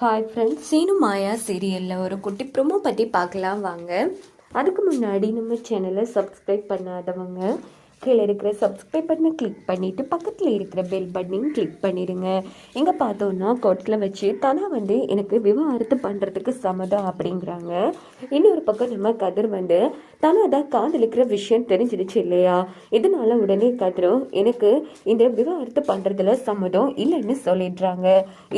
Hi friends Seenu மாயா சீரியலில் ஒரு குட்டி ப்ரொமோ பற்றி பார்க்கலாம் வாங்க. அதுக்கு முன்னாடி நம்ம சேனலை சப்ஸ்கிரைப் பண்ணாதவங்க கீழே இருக்கிற சப்ஸ்கிரைப் பட்டனை கிளிக் பண்ணிவிட்டு பக்கத்தில் இருக்கிற பெல் பட்டனையும் கிளிக் பண்ணிடுங்க. எங்கே பார்த்தோன்னா கோர்ட்டில் வச்சு தனா வந்து எனக்கு விவாகரத்து பண்ணுறதுக்கு சம்மதம் அப்படிங்கிறாங்க. இன்னொரு பக்கம் நம்ம கதிர் வந்து தனா தான் காதலிக்கிற விஷயம் தெரிஞ்சிடுச்சு இல்லையா? இதனால உடனே கதிரும் எனக்கு இந்த விவாகரத்து பண்ணுறதுல சம்மதம் இல்லைன்னு சொல்லிடுறாங்க.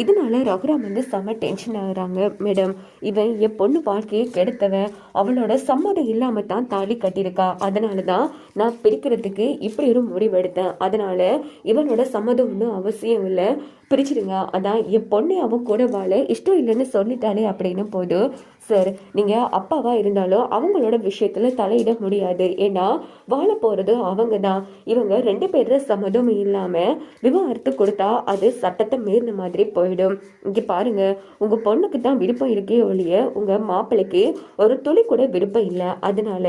இதனால ரகுராம் வந்து செம்ம டென்ஷன் ஆகுறாங்க. மேடம் இவன் என் பொண்ணு வாழ்க்கையை கெடுத்தவன். அவளோட சம்மதம் இல்லாமல் தான் தாலி கட்டியிருக்கா. அதனால தான் நான் பிரிக்கிறதுக்கு இப்படி ஒரு முடிவெடுத்தேன் அதனால் இவனோட சம்மதம் ஒன்றும் அவசியம் இல்லை. பிரிச்சிடுங்க. அதான் என் பொண்ணு அவன் கூட வாழ இஷ்டம் இல்லைன்னு சொல்லிட்டாலே அப்படின்னு போது சார் நீங்கள் அப்பாவாக இருந்தாலும் அவங்களோட விஷயத்தில் தலையிட முடியாது. ஏன்னா வாழ போகிறது அவங்க தான். இவங்க ரெண்டு பேர சம்மதம் இல்லாமல் விவாகரத்து கொடுத்தா அது சட்டத்தை மீறின மாதிரி போயிடும். இங்கே பாருங்கள் உங்கள் பொண்ணுக்கு தான் விருப்பம் இருக்கே ஒழிய உங்கள் மாப்பிள்ளைக்கு ஒரு துளி கூட விருப்பம் இல்லை. அதனால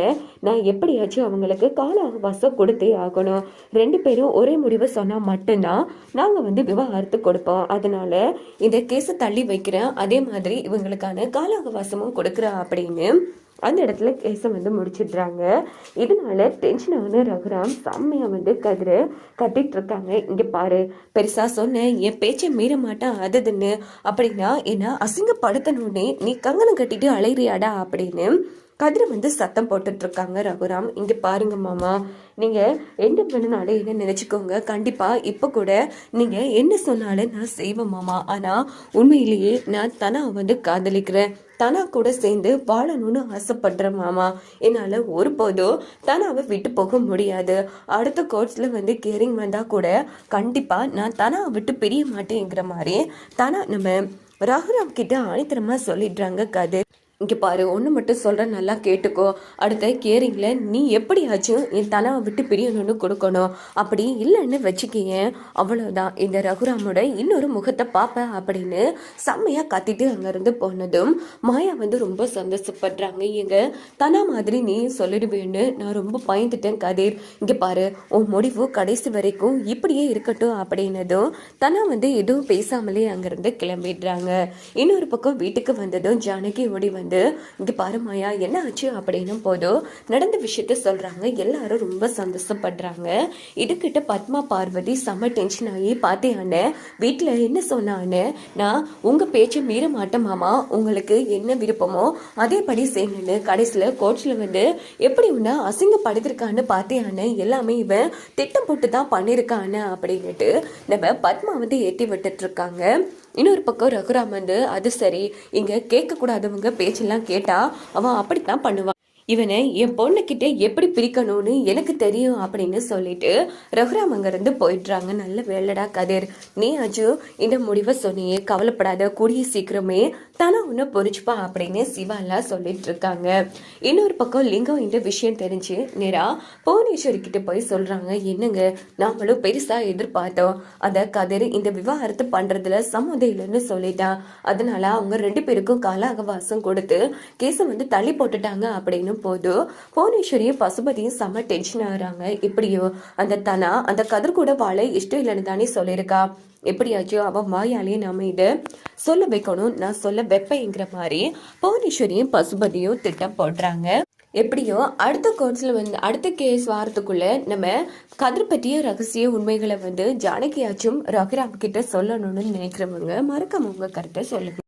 நான் எப்படியாச்சும் அவங்களுக்கு கால அவகாசம் கொடுத்தே ஆகணும். ரெண்டு பேரும் ஒரே முடிவை சொன்னால் மட்டும்தான் நாங்கள் வந்து விவாகரத்து கொடுப்போம் அதனால இந்த கேஸை தள்ளி வைக்கிறேன். அதே மாதிரி இவங்களுக்கான கால அவகாசமும் கொடுக்குறேன் அப்படின்னு அந்த இடத்துல கேஸை வந்து முடிச்சிடுறாங்க. இதனால டென்ஷன் ஆன ரகுராம் செம்மையாக வந்து கதிரை கத்திட்டு இருக்காங்க. இங்கே பாரு பெருசாக சொன்னேன் என் பேச்சை மீற மாட்டேன் அதுதுன்னு அப்படின்னா என்ன அசிங்கப்படுத்தணுன்னே நீ கங்கணம் கட்டிட்டு அலைறியாடா அப்படின்னு கதிரை வந்து சத்தம் போட்டுட்ருக்காங்க ரகுராம். இங்கே பாருங்க மாமா. நீங்கள் என்ன பண்ணனாலும் என்ன நினச்சிக்கோங்க. கண்டிப்பாக இப்போ கூட நீங்கள் என்ன சொன்னாலும் நான் செய்வேன் மாமா. ஆனால் உண்மையிலேயே நான் தனா வந்து காதலிக்கிறேன். தனா கூட சேர்ந்து வாழணும்னு ஆசைப்படுறேன் மாமா. என்னால் ஒருபோதும் தனாவை விட்டு போக முடியாது. அடுத்த கோர்ட்ஸில் வந்து கேரிங் வந்தால் கூட கண்டிப்பாக நான் தனாவை விட்டு பிரிய மாட்டேங்கிற மாதிரி தனா நம்ம ரகுராம் கிட்ட ஆணித்தரமாக சொல்லிடுறாங்க கதிர். இங்கே பாரு ஒன்று மட்டும் சொல்கிறேன் நல்லா கேட்டுக்கோ. அடுத்த கேரிங்கில் நீ எப்படியாச்சும் என் தனாவை விட்டு பிரியணும்னு கொடுக்கணும். அப்படி இல்லைன்னு வச்சுக்கேன் அவ்வளோதான் இந்த ரகுராமோட இன்னொரு முகத்தை பார்ப்பேன் அப்படின்னு செம்மையாக கத்திட்டு அங்கேருந்து போனதும் மாயா வந்து ரொம்ப சந்தோஷப்படுறாங்க. எங்க தனா மாதிரி நீ சொல்லிடுவேன்னு நான் ரொம்ப பயந்துட்டேன் கதிர். இங்கே பாரு உன் முடிவு கடைசி வரைக்கும் இப்படியே இருக்கட்டும் அப்படின்னதும் தனா வந்து எதுவும் பேசாமலே அங்கேருந்து கிளம்பிடுறாங்க. இன்னொரு பக்கம் வீட்டுக்கு வந்ததும் ஜானகி ஓடி வந்து இங்கே பாருமாயா என்ன ஆச்சு அப்படின்னும் போதும் நடந்த விஷயத்த சொல்கிறாங்க எல்லாரும் ரொம்ப சந்தோஷப்படுறாங்க. இதுக்கிட்ட பத்மா பார்வதி செம டென்ஷன் ஆகி பார்த்தேன் வீட்டில் என்ன சொன்னான்னு நான் உங்கள் பேச்சை மீற மாட்டேமாமா உங்களுக்கு என்ன விருப்பமோ அதேபடி செய்யணும்னு கடைசியில் கோச்சில் வந்து எப்படி உன்னை அசிங்கப்படுத்திருக்கான்னு பார்த்தேன் எல்லாமே இவன் திட்டம் போட்டு தான் பண்ணியிருக்கான்னு அப்படின்னுட்டு நம்ம பத்மா வந்து ஏற்றி விட்டுட்டுருக்காங்க இன்னொரு பக்கம் ரகுராம் வந்து அது சரி இங்கே கேட்கக்கூடாதவங்க பேச்செல்லாம் கேட்டால் அவன் அப்படித்தான் பண்ணுவான். இவனை என் பொண்ணுக்கிட்ட எப்படி பிரிக்கணும்னு எனக்கு தெரியும் அப்படின்னு சொல்லிட்டு ரகுராம் அங்கேருந்து போயிடுறாங்க. நல்ல வேலைடா கதிர். நீ அஜு இந்த முடிவை சொன்னியே கவலைப்படாத கூடிய சீக்கிரமே தானே உன்னை பொறிச்சுப்பா அப்படின்னு சிவாலாம் சொல்லிட்டு இருக்காங்க இன்னொரு பக்கம் லிங்கம் இந்த விஷயம் தெரிஞ்சு நேரா புவனேஸ்வரி கிட்ட போய் சொல்கிறாங்க என்னங்க நாமளும் பெருசாக எதிர்பார்த்தோம். அந்த கதிர் இந்த விவாகரத்து பண்ணுறதுல சம்மதம் இல்லைன்னு சொல்லிட்டான் அதனால அவங்க ரெண்டு பேருக்கும் கால அவகாசம் கொடுத்து கேஸை வந்து தள்ளி போட்டுட்டாங்க அப்படின்னு போது புவனேஸ்வரியும் பசுபதியும் செம்ம டென்ஷன் ஆகுறாங்க இப்படியோ அந்த தனா அந்த கதிர் கூட வாழ இஷ்டம் இல்லைன்னு தானே சொல்லியிருக்கா. எப்படியாச்சும் அவன் வாயாலே நாம இதை சொல்ல வைக்கணும் நான் சொல்ல வைப்பேங்கிற மாதிரி புவனேஸ்வரியும் பசுபதியும் திட்டம் போடுறாங்க. எப்படியோ அடுத்த கோர்ட்ஸில் வந்து அடுத்த கேஸ் வாரத்துக்குள்ள நம்ம கதிர் பற்றிய ரகசிய உண்மைகளை வந்து ஜானகியாச்சும் ரகுராம் கிட்ட சொல்லணும்னு நினைக்கிறவங்க மறக்காம உங்க கருத்தை சொல்லுங்க.